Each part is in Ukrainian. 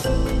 Thank you.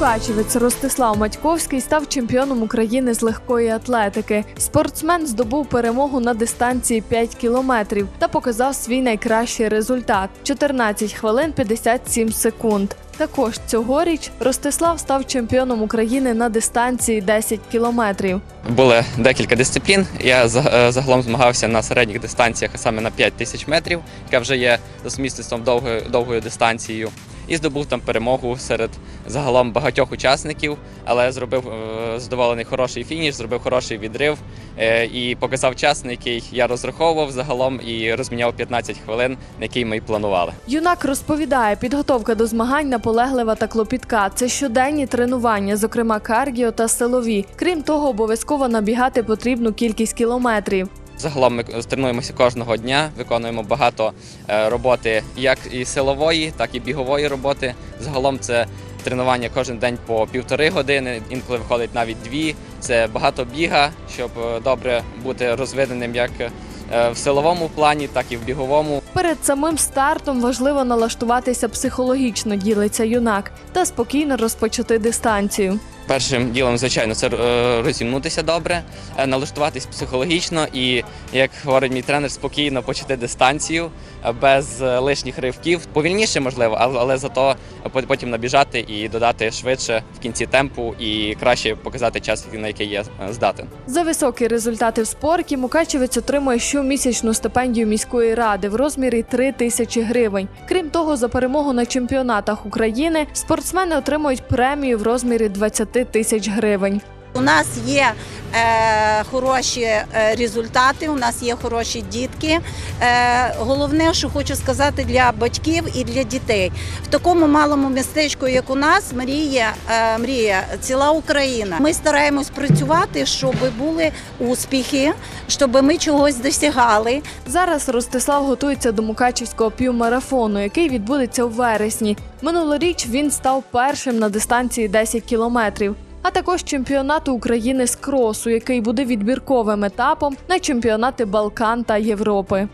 Мукачевець Ростислав Матьковський став чемпіоном України з легкої атлетики. Спортсмен здобув перемогу на дистанції 5 кілометрів та показав свій найкращий результат 14 хвилин 57 секунд. Також цьогоріч Ростислав став чемпіоном України на дистанції 10 кілометрів. Було декілька дисциплін. Я е, загалом змагався на середніх дистанціях, а саме на 5 тисяч метрів, яка вже є за сумісництвом довгою, довгою дистанцією. І здобув там перемогу серед загалом багатьох учасників, але зробив е, задоволений хороший фініш, зробив хороший відрив е, і показав час, на який я розраховував загалом, і розміняв 15 хвилин, на який ми й планували. Юнак розповідає, підготовка до змагань наполеглива та клопітка. Це щоденні тренування, зокрема кардіо та силові. Крім того, обов'язково набігати потрібну кількість кілометрів. Загалом ми тренуємося кожного дня, виконуємо багато е, роботи як і силової, так і бігової роботи. Загалом це тренування кожен день по півтори години, інколи виходить навіть дві. Це багато біга, щоб е, добре бути розвиненим як е, в силовому плані, так і в біговому. Перед самим стартом важливо налаштуватися психологічно, ділиться юнак, та спокійно розпочати дистанцію. Першим ділом, звичайно, це е, розімнутися добре, е, налаштуватись психологічно і, як говорить мій тренер, спокійно почати дистанцію е, без лишніх ривків. Повільніше, можливо, але, зато по- потім набіжати і додати швидше в кінці темпу і краще показати час, на який е, здатен. За високі результати в спорті Мукачевець отримує щомісячну стипендію міської ради в розмірі 3 тисячі гривень. Крім того, за перемогу на чемпіонатах України спортсмени отримують премію в розмірі 20 тисяч гривень. У нас є хороші е, результати, у нас є хороші дітки. Е, головне, що хочу сказати для батьків і для дітей. В такому малому містечку, як у нас, мріє, е, мріє ціла Україна. Ми стараємось працювати, щоб були успіхи, щоб ми чогось досягали. Зараз Ростислав готується до Мукачівського півмарафону, який відбудеться у вересні. Минулоріч він став першим на дистанції 10 кілометрів. А також чемпіонату України з кросу, який буде відбірковим етапом на чемпіонати Балкан та Європи.